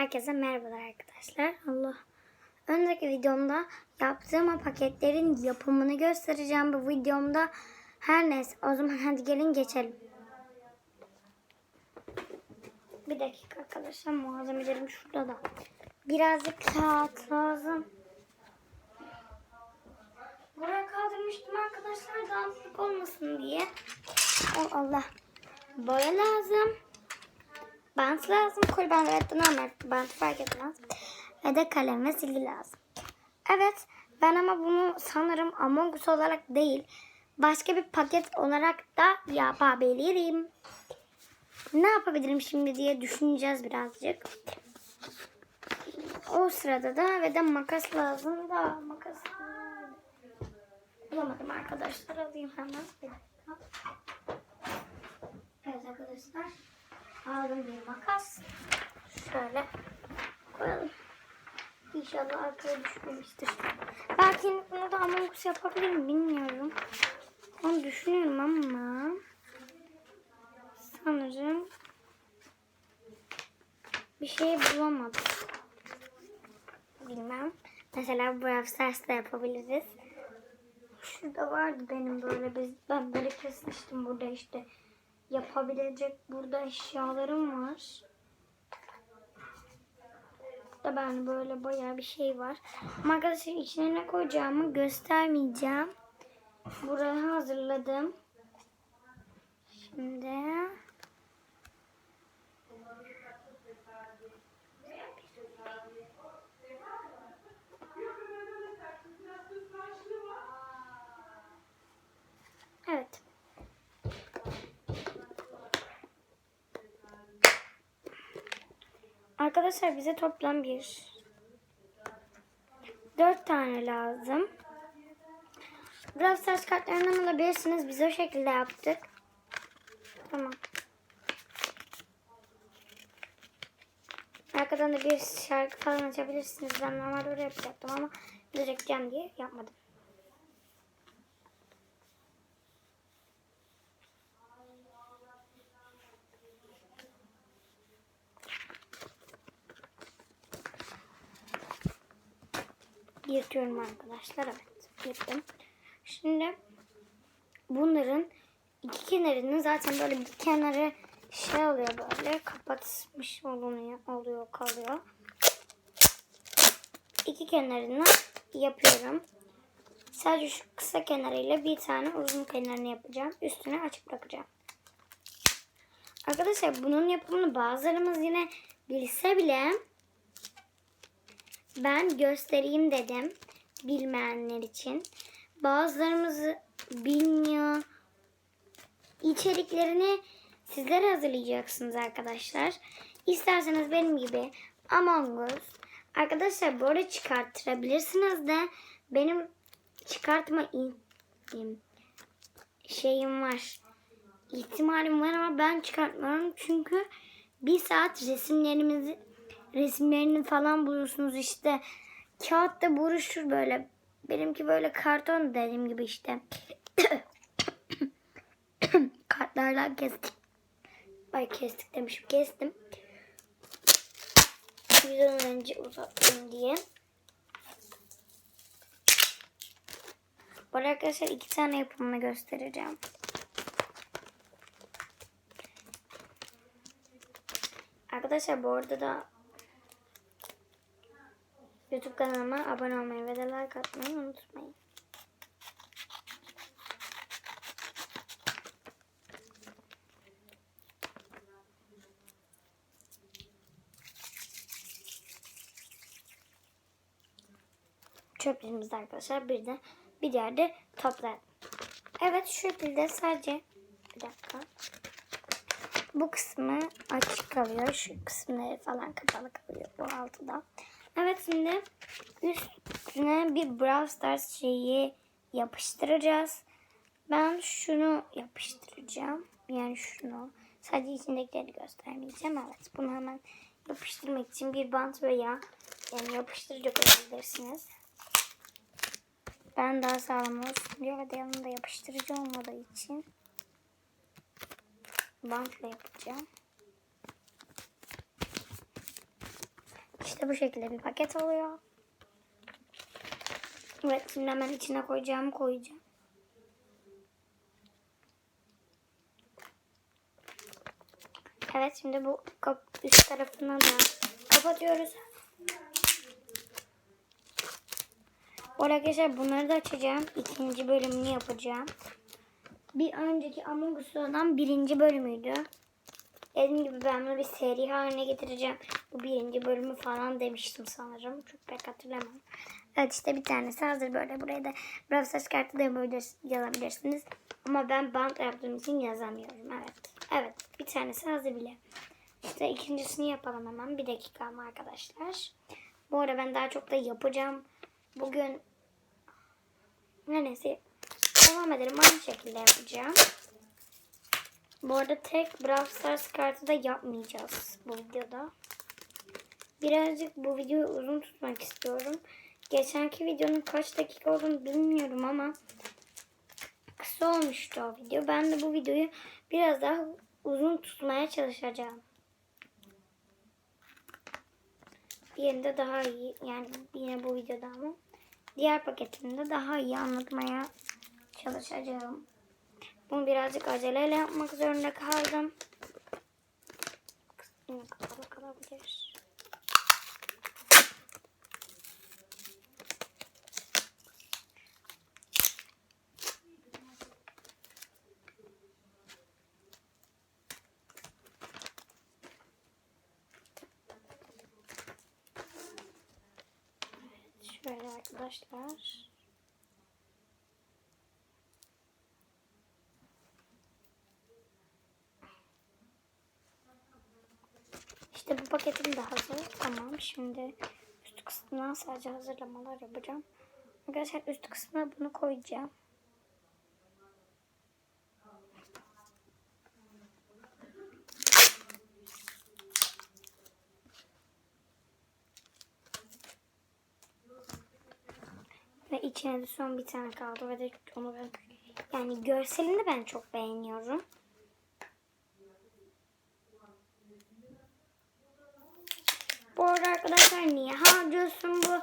Herkese merhabalar arkadaşlar. Allah. Önceki videomda yaptığım o paketlerin yapımını göstereceğim bu videomda. Her neyse o zaman hadi gelin geçelim. Bir dakika arkadaşlar malzemelerim şurada da. Birazcık kağıt lazım. Buraya kaldırmıştım arkadaşlar dağınıklık olmasın diye. Oh Allah. Boya lazım. Bant lazım. Kol bandı evet normal bant fark etmez. Ve de kalem ve silgi lazım. Evet ben ama bunu sanırım Among Us olarak değil başka bir paket olarak da yapabilirim. Ne yapabilirim şimdi diye düşüneceğiz birazcık. O sırada da ve de makas lazım da makas bulamadım arkadaşlar alayım hemen. Evet arkadaşlar aldım bir makas. Şöyle koyalım. İnşallah arkaya düşmemiştir. Belki bunu da Among Us yapabilirim bilmiyorum. Onu düşünüyorum ama sanırım bir şey bulamadım. Bilmem. Mesela Brawl Stars'ta yapabiliriz. Şurada vardı benim böyle biz ben böyle kesmiştim burada işte yapabilecek burada eşyalarım var. Da ben böyle bayağı bir şey var. Ama içine ne koyacağımı göstermeyeceğim. Burayı hazırladım. Şimdi Evet. Arkadaşlar bize toplam bir dört tane lazım. Brawl Stars kartlarından alabilirsiniz. Biz o şekilde yaptık. Tamam. Arkadan da bir şarkı falan açabilirsiniz. Ben normalde oraya yapacaktım ama direkt cam diye yapmadım. Yırtıyorum arkadaşlar. Evet. Yırttım. Şimdi bunların iki kenarını zaten böyle bir kenarı şey oluyor böyle kapatmış oluyor, oluyor kalıyor. İki kenarını yapıyorum. Sadece şu kısa kenarıyla bir tane uzun kenarını yapacağım. Üstüne açık bırakacağım. Arkadaşlar bunun yapımını bazılarımız yine bilse bile ben göstereyim dedim bilmeyenler için. Bazılarımız bilmiyor. İçeriklerini sizler hazırlayacaksınız arkadaşlar. İsterseniz benim gibi Among Us. Arkadaşlar arada çıkarttırabilirsiniz de benim çıkartma şeyim var. İhtimalim var ama ben çıkartmıyorum çünkü bir saat resimlerimizi resimlerini falan buluyorsunuz işte. Kağıtta buruşur böyle. Benimki böyle karton dediğim gibi işte. Kartlarla kestik. Ay kestik demişim. Kestim. Videodan önce uzattım diye. Bu arkadaşlar iki tane yapımını göstereceğim. Arkadaşlar bu arada da YouTube kanalıma abone olmayı ve de like atmayı unutmayın. Çöplerimizi arkadaşlar bir de bir yerde toplayalım. Evet şu şekilde sadece bir dakika. Bu kısmı açık kalıyor. Şu kısımları falan kapalı kalıyor bu altıda. Evet şimdi üstüne bir Brawl Stars şeyi yapıştıracağız. Ben şunu yapıştıracağım. Yani şunu. Sadece içindekileri göstermeyeceğim. Evet bunu hemen yapıştırmak için bir bant veya yani yapıştırıcı koyabilirsiniz. Ben daha sağlam olsun diye ve de yanında yapıştırıcı olmadığı için bantla yapacağım. İşte bu şekilde bir paket oluyor. Evet şimdi hemen içine koyacağım koyacağım. Evet şimdi bu üst tarafını da kapatıyoruz. Bu arada arkadaşlar bunları da açacağım. İkinci bölümünü yapacağım. Bir önceki Among Us olan birinci bölümüydü. Dediğim gibi ben bunu bir seri haline getireceğim. Bu birinci bölümü falan demiştim sanırım. Çok pek hatırlamam. Evet işte bir tanesi hazır böyle. Buraya da Brawl Stars kartı da yazabilirsiniz. Ama ben bant yaptığım için yazamıyorum. Evet. Evet bir tanesi hazır bile. İşte ikincisini yapalım hemen. Bir dakika ama arkadaşlar. Bu arada ben daha çok da yapacağım. Bugün neyse devam edelim. Aynı şekilde yapacağım. Bu arada tek Brawl Stars kartı da yapmayacağız bu videoda. Birazcık bu videoyu uzun tutmak istiyorum. Geçenki videonun kaç dakika olduğunu bilmiyorum ama kısa olmuştu o video. Ben de bu videoyu biraz daha uzun tutmaya çalışacağım. Diğerinde daha iyi yani yine bu videoda ama diğer paketinde daha iyi anlatmaya çalışacağım. Bunu birazcık aceleyle yapmak zorunda kaldım. Yine kapalı kalabilir. Evet, şöyle arkadaşlar. İşte bu paketim de hazır. Tamam şimdi üst kısmına sadece hazırlamalar yapacağım. Arkadaşlar üst kısmına bunu koyacağım. İçine de son bir tane kaldı ve de onu ben yani görselini ben çok beğeniyorum. Bu arada arkadaşlar niye harcıyorsun bu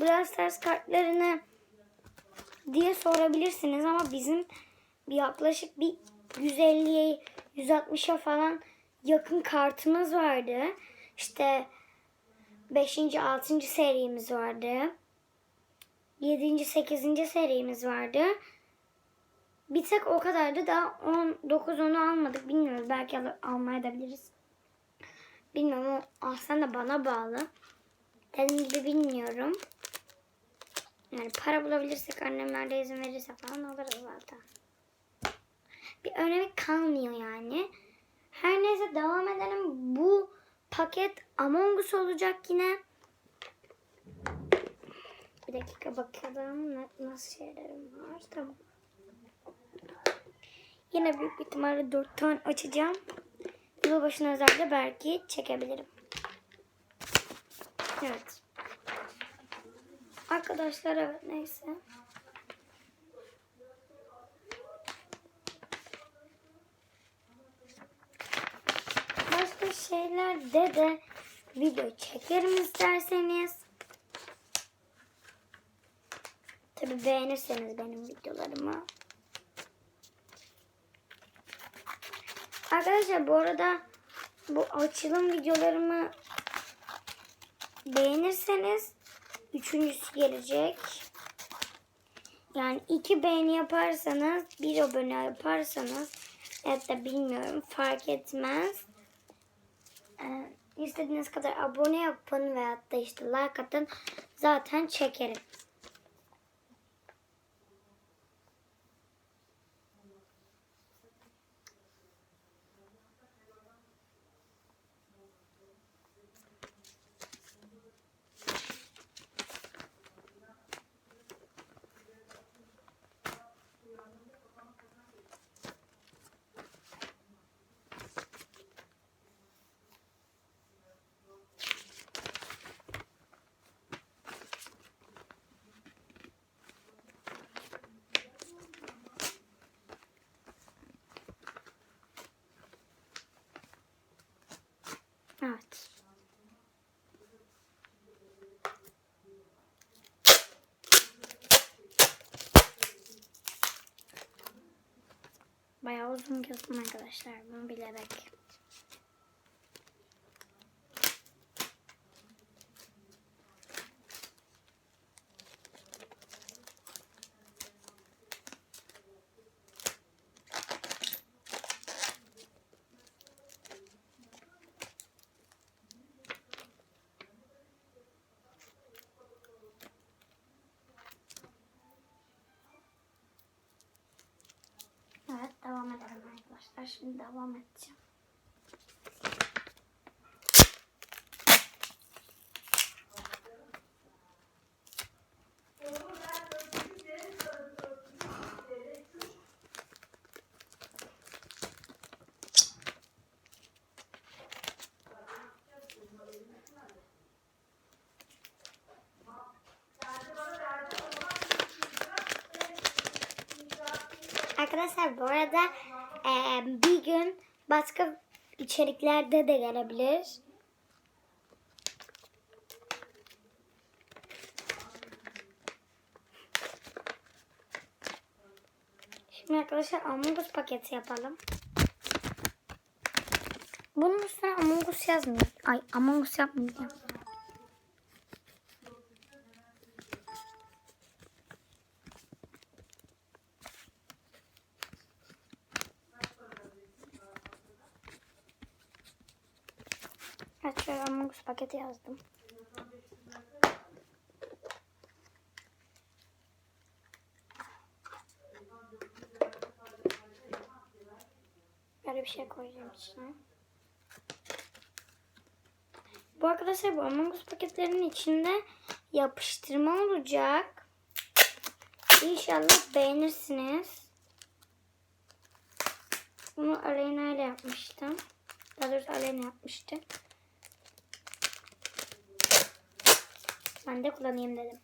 Brawl Stars kartlarını diye sorabilirsiniz ama bizim yaklaşık bir 150'ye 160'a falan yakın kartımız vardı. İşte 5. 6. serimiz vardı. 7. 8. serimiz vardı. Bir tek o kadardı. Daha 10, 9 10'u almadık. Bilmiyoruz. Belki al almaya da biliriz. Bilmiyorum. Da bana bağlı. Dediğim gibi bilmiyorum. Yani para bulabilirsek annemler de izin verirse falan alırız zaten. Bir önemi kalmıyor yani. Her neyse devam edelim. Paket Among Us olacak yine. Bir dakika bakalım nasıl şeylerim var. Tamam. Yine büyük ihtimalle 4 tane açacağım. Yılbaşına özel de belki çekebilirim. Evet. Arkadaşlar evet neyse. Başka şeylerde de video çekerim isterseniz. Tabi beğenirseniz benim videolarımı. Arkadaşlar bu arada bu açılım videolarımı beğenirseniz üçüncüsü gelecek. Yani iki beğeni yaparsanız bir abone yaparsanız evet de bilmiyorum fark etmez. İstediğiniz kadar abone yapın veyahut da işte like atın zaten çekerim. bayağı uzun bir arkadaşlar. Bunu bilerek. Arkadaşlar. Şimdi devam edeceğim. Arkadaşlar bu arada eee, bir gün başka içeriklerde de gelebilir. Şimdi arkadaşlar Among paketi yapalım. Bunun üstüne Among yazmıyor. Ay Among yapmayacağım. Evet şöyle Paketi yazdım. Böyle bir şey koyacağım içine. Bu arkadaşlar bu Among Us paketlerinin içinde yapıştırma olacak. İnşallah beğenirsiniz. Bunu Aleyna ile yapmıştım. Daha doğrusu Aleyna yapmıştı. Ben de kullanayım dedim.